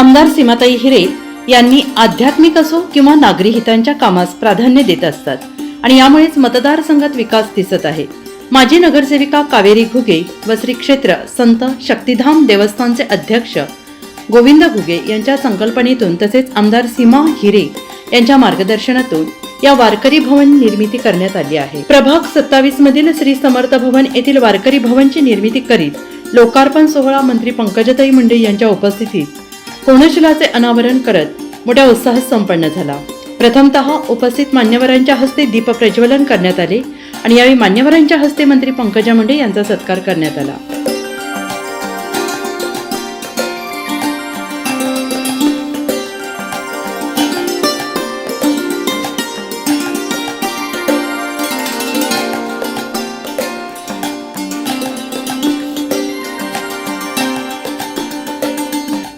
आमदार सीमाताई हिरे यांनी आध्यात्मिक असो किंवा नागरी हितांच्या कामास प्राधान्य देत असतात. आणि यामुळेच मतदारसंघात विकास दिसत आहे. माजी नगरसेविका कावेरी घुगे व श्री क्षेत्र संत शक्तिधाम देवस्थानचे अध्यक्ष गोविंद घुगे यांच्या संकल्पनेतून तसेच आमदार सीमा हिरे यांच्या मार्गदर्शनातून या वारकरी भवन निर्मिती करण्यात आली आहे. प्रभाग सत्तावीस मधील श्री समर्थ भवन येथील वारकरी भवनची निर्मिती करीत लोकार्पण सोहळा मंत्री पंकजताई मुंडे यांच्या उपस्थितीत कोनशिलाचे अनावरण करत मोठ्या उत्साहात संपन्न झाला. प्रथमतः उपस्थित मान्यवरांच्या हस्ते दीप प्रज्वलन करण्यात आले आणि यावेळी मान्यवरांच्या हस्ते मंत्री पंकजा मुंडे यांचा सत्कार करण्यात आला.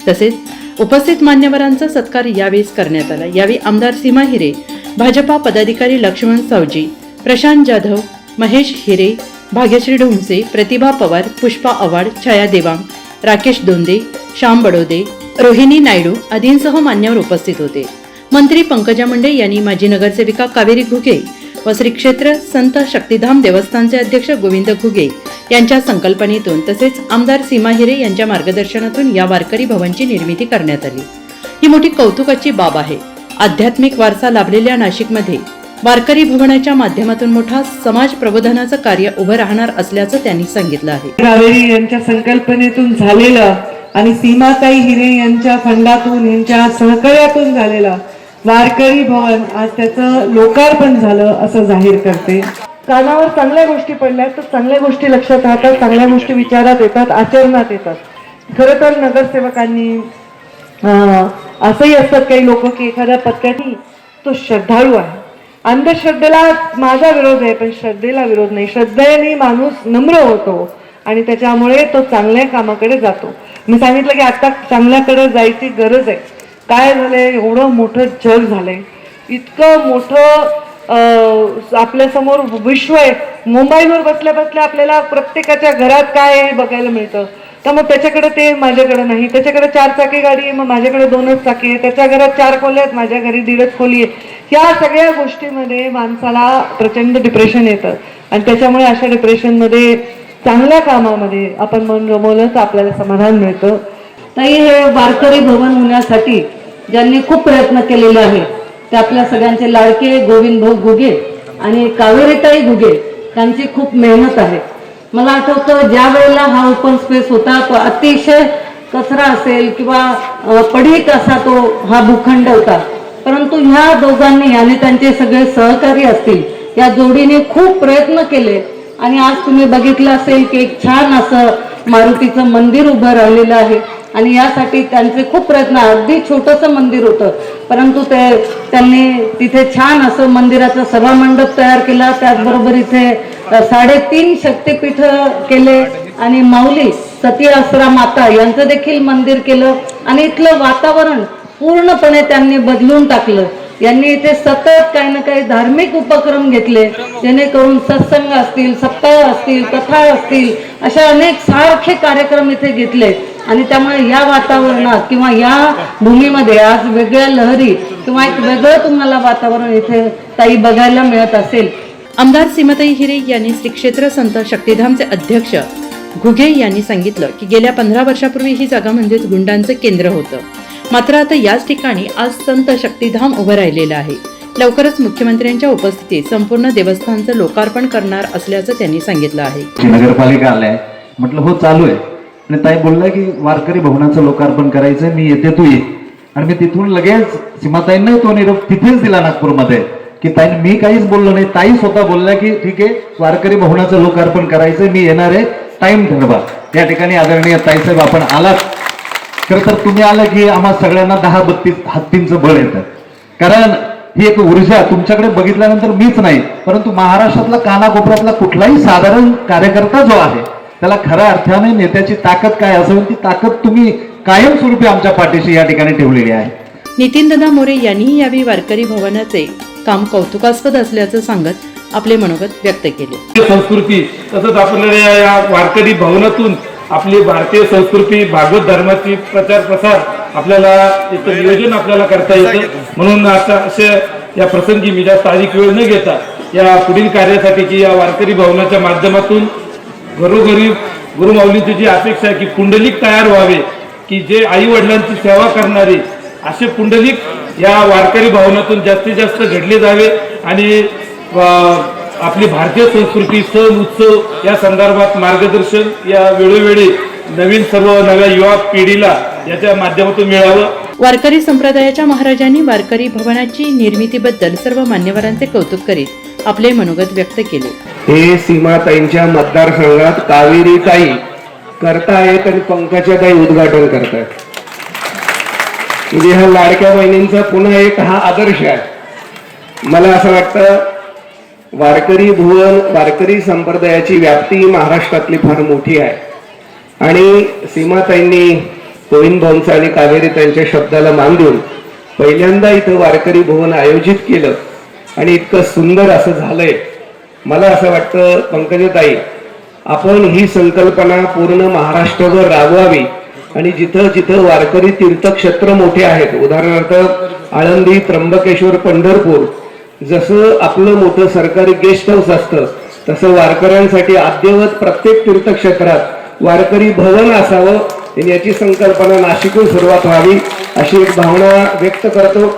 तसेच उपस्थित मान्यवरांचा सत्कार यावेळेस करण्यात आला. यावेळी आमदार सीमा हिरे भाजपा पदाधिकारी लक्ष्मण सावजी प्रशांत जाधव महेश हिरे भाग्यश्री ढोंगसे प्रतिभा पवार पुष्पा आव्हाड छाया देवांग राकेश दोंदे श्याम बडोदे रोहिणी नायडू आदींसह मान्यवर उपस्थित होते. मंत्री पंकजा मुंडे यांनी माजी नगरसेविका कावेरी घुगे व श्री क्षेत्र संत शक्तिधाम देवस्थानचे अध्यक्ष गोविंद घुगे यांच्या संकल्पनेतून तसेच आमदार सीमा हिरे यांच्या मार्गदर्शनातून या वारकरी भवनची निर्मिती करण्यात आली. ही मोठी कौतुकाची बाब आहे. आध्यात्मिक वारसा लाभलेल्या नाशिकमध्ये वारकरी भवनाच्या माध्यमातून मोठा समाज प्रबोधनाचं कार्य उभं राहणार असल्याचं त्यांनी सांगितलं आहे. कावेरी यांच्या संकल्पनेतून झालेलं आणि सीमाताई हिरे यांच्या फंडातून यांच्या सहकार्यातून झालेलं वारकरी भवन आज त्याचं लोकार्पण झालं असं जाहीर करते. कानावर चांगल्या गोष्टी पडल्या तर चांगल्या गोष्टी लक्षात राहतात चांगल्या गोष्टी विचारात येतात आचरणात येतात. खरं तर नगरसेवकांनी असंही असतात काही लोक की एखाद्या पत्त्यानी तो श्रद्धाळू आहे. अंधश्रद्धेला माझा विरोध आहे पण श्रद्धेला विरोध नाही. श्रद्धेने माणूस नम्र होतो आणि त्याच्यामुळे तो चांगल्या कामाकडे जातो. मी सांगितलं की आता चांगल्याकडे जायची गरज आहे. काय झालंय? एवढं मोठं जग झालंय. इतकं मोठं आपल्यासमोर विश्व आहे. मोबाईलवर बसल्या बसल्या आपल्याला प्रत्येकाच्या घरात काय आहे बघायला मिळतं. तर मग त्याच्याकडे ते माझ्याकडे नाही. त्याच्याकडे चार चाकी गाडी आहे मग माझ्याकडे दोनच चाकी आहे. त्याच्या घरात चार खोल्या आहेत माझ्या घरी दीडच खोली आहे. या सगळ्या गोष्टीमध्ये माणसाला प्रचंड डिप्रेशन येतं. आणि त्याच्यामुळे अशा डिप्रेशनमध्ये चांगल्या कामामध्ये आपण मन गमवलं तर आपल्याला समाधान मिळतं. नाही हे वारकरी भवन होण्यासाठी ज्यांनी खूप प्रयत्न केलेले आहे ते आपल्या सगळ्यांचे लाडके गोविंद भाऊ घुगे आणि कावेरीताई घुगे त्यांची खूप मेहनत आहे. मला आठवतं ज्या वेळेला हा ओपन स्पेस होता तो अतिशय कचरा असेल किंवा पडीक असा तो हा भूखंड होता. परंतु ह्या दोघांनी आणि त्यांचे सगळे सहकारी असतील या जोडीने खूप प्रयत्न केले. आणि आज तुम्ही बघितलं असेल की एक छान असं मारुतीचं मंदिर उभं राहिलेलं आहे. आणि यासाठी त्यांचे खूप प्रयत्न अगदी छोटंसं मंदिर होतं. परंतु ते त्यांनी तिथे छान असं मंदिराचा सभामंडप तयार केला. त्याचबरोबर इथे साडेतीन शक्तिपीठ केले. आणि माऊली सती आसरा माता यांचं देखील मंदिर केलं. आणि इथलं वातावरण पूर्णपणे त्यांनी बदलून टाकलं. यांनी इथे सतत काही ना काही धार्मिक उपक्रम घेतले. जेणेकरून सत्संग असतील सप्ताह असतील कथा असतील अशा अनेक सारखे कार्यक्रम इथे घेतले. आणि त्यामुळे या वातावरणात किंवा या भूमीमध्ये आज वेगळ्या लहरी किंवा एक वेगळं तुम्हाला वातावरण इथे ताई बघायला मिळत असेल. आमदार सीमाताई हिरे यांनी श्री क्षेत्र संत शक्तिधामचे अध्यक्ष घुगे यांनी सांगितलं की गेल्या पंधरा वर्षापूर्वी ही जागा म्हणजेच गुंडांचं केंद्र होतं. मात्र आता याच ठिकाणी आज संत शक्तिधाम उभं राहिलेलं आहे. लवकरच मुख्यमंत्र्यांच्या उपस्थितीत संपूर्ण देवस्थानचं लोकार्पण करणार असल्याचं त्यांनी सांगितलं आहे. नगरपालिका आलाय म्हटलं हो चालू आहे. आणि ताई बोलला की वारकरी भवनाचं लोकार्पण करायचं मी येते तू ये. आणि मी तिथून लगेच सीमाताईंना तो निरोप तिथेच दिला नागपूरमध्ये. की ताई मी काहीच बोललो नाही. ताई स्वतः बोलल्या की ठीक आहे वारकरी भवनाचं लोकार्पण करायचं मी येणार आहे. टाइम ठरवा. या ठिकाणी आदरणीय ताईसाहेब आपण आलात. खरं तर तुम्ही आलं की आम्हा सगळ्यांना दहा बत्तीस हत्तींचं बळ येतं. कारण ही एक ऊर्जा तुमच्याकडे बघितल्यानंतर मीच नाही परंतु महाराष्ट्रातला कानाकोपऱ्यातला कुठलाही साधारण कार्यकर्ता जो आहे त्याला खऱ्या अर्थाने नेत्याची ताकद काय असेल ती ताकद तुम्ही कायमस्वरूपी आमच्या पाठीशी या ठिकाणी ठेवलेली आहे. नितीनदादा मोरे यांनीही यावेळी वारकरी भवनाचे काम कौतुकास्पद असल्याचं सांगत आपले मनोगत व्यक्त केले. संस्कृती तसंच आपल्याला या या वारकरी भवनातून आपली भारतीय संस्कृती भागवत धर्माची प्रचार प्रसार आपल्याला याचं नियोजन आपल्याला करता येतं. म्हणून आता असे या प्रसंगी मी जास्त अधिक वेळ न घेता या पुढील कार्यासाठी की या वारकरी भवनाच्या माध्यमातून घरोघरी गुरुमाऊलींची जी अपेक्षा आहे की पुंडलिक तयार व्हावे की जे आई वडिलांची सेवा करणारे असे पुंडलिक या वारकरी भवनातून जास्तीत जास्त घडले जावे आणि आपली भारतीय संस्कृती सण उत्सव या संदर्भात मार्गदर्शन या वेळोवेळी नवीन सर्व नव्या युवा पिढीला याच्या माध्यमातून मिळावं. वारकरी संप्रदायाच्या महाराजांनी वारकरी भवनाची निर्मितीबद्दल सर्व मान्यवरांचे कौतुक करीत आपले मनोगत व्यक्त केले. हे सीमाताईंच्या मतदारसंघात कावेरी ताई करतायत आणि पंकजाताई उद्घाटन करतायत म्हणजे ह्या लाडक्या बहिणींचा पुन्हा एक हा आदर्श आहे. मला असं वाटतं वारकरी भुवन वारकरी संप्रदायाची व्याप्ती महाराष्ट्रातली फार मोठी आहे. आणि सीमाताईंनी गोविंद भाऊंचा आणि कावेरी त्यांच्या शब्दाला मान देऊन पहिल्यांदा इथं वारकरी भवन आयोजित केलं आणि इतकं सुंदर असं झालंय. मला असं वाटतं पंकजताई आपण ही संकल्पना पूर्ण महाराष्ट्रभर राबवावी आणि जिथं जिथं वारकरी तीर्थक्षेत्र मोठे आहेत उदाहरणार्थ आळंदी त्र्यंबकेश्वर पंढरपूर जसं आपलं मोठं सरकारी गेस्ट हाऊस असतं तसं वारकऱ्यांसाठी आद्यवत प्रत्येक तीर्थक्षेत्रात वारकरी भवन असावं आणि याची संकल्पना नाशिकहून सुरुवात व्हावी अशी एक भावना व्यक्त करतो.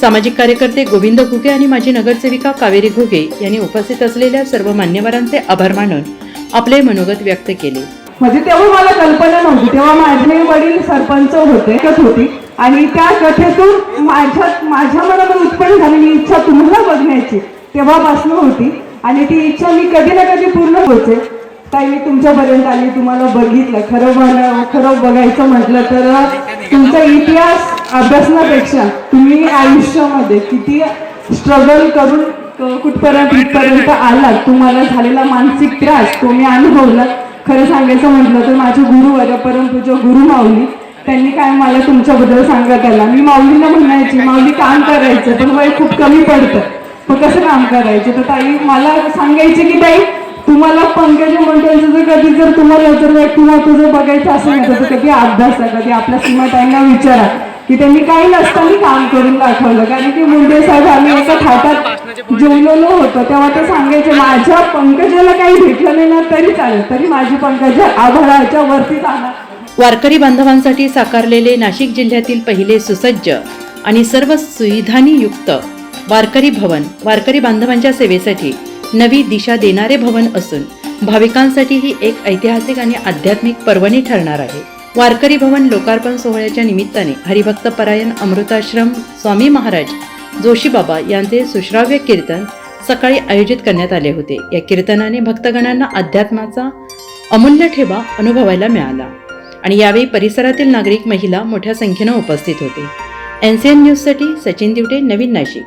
सामाजिक कार्यकर्ते गोविंद घुगे आणि माजी नगरसेविका कावेरी घुगे यांनी उपस्थित असलेल्या सर्व मान्यवरांचे आभार मानून आपले मनोगत व्यक्त केले. म्हणजे तेव्हा मला कल्पना नव्हती. तेव्हा माझे वडील सरपंच होते होती. आणि त्या कथेतून माझ्या माझ्या मनात उत्पन्न झालेली इच्छा तुम्हाला बघण्याची तेव्हापासून होती. आणि ती इच्छा मी कधी ना कधी पूर्ण होते. ताई मी तुमच्यापर्यंत आली तुम्हाला बघितलं. खरं बघ खरं बघायचं म्हटलं तर तुमचा इतिहास अभ्यासण्यापेक्षा तुम्ही आयुष्यामध्ये किती स्ट्रगल करून कुठपर्यंत इथपर्यंत आलात तुम्हाला झालेला मानसिक त्रास तो मी अनुभवला. खरं सांगायचं म्हटलं तर माझे गुरुवर परमपूज्य गुरु माऊली त्यांनी काय मला तुमच्याबद्दल सांगत आला? मी माऊलींना म्हणायची माऊली काम करायचं पण वय खूप कमी पडतं. मग कसं काम करायचं? तर ताई मला सांगायचे की ताई तुम्हाला पंकज मंडळचं जर कधी जर तुम्हाला जर किंवा तुझं बघायचं असेल ना तर कधी अभ्यास कधी आपल्या सीमाताईंना विचारा. की त्यांनी काही नसताना काम करून दाखवलं. कारण की मुंडे साहेब आम्ही एका थाटात जेवलेलो होतो. तेव्हा ते सांगायचे माझ्या पंकजाला काही भेटलं नाही ना तरी चालेल. तरी माझी पंकजा आभाळाच्या वरती जाणार. वारकरी बांधवांसाठी साकारलेले नाशिक जिल्ह्यातील पहिले सुसज्ज आणि सर्व सुविधांनी युक्त वारकरी भवन वारकरी बांधवांच्या सेवेसाठी नवी दिशा देणारे भवन असून भाविकांसाठी ही एक ऐतिहासिक आणि आध्यात्मिक पर्वणी ठरणार आहे. वारकरी भवन लोकार्पण सोहळ्याच्या निमित्ताने हरिभक्त परायण अमृताश्रम स्वामी महाराज जोशीबाबा यांचे सुश्राव्य कीर्तन सकाळी आयोजित करण्यात आले होते. या कीर्तनाने भक्तगणांना अध्यात्माचा अमूल्य ठेवा अनुभवायला मिळाला. आणि यावेळी परिसरातील नागरिक महिला मोठ्या संख्येनं उपस्थित होते. एन सी एन न्यूजसाठी सचिन दिवटे नवीन नाशिक.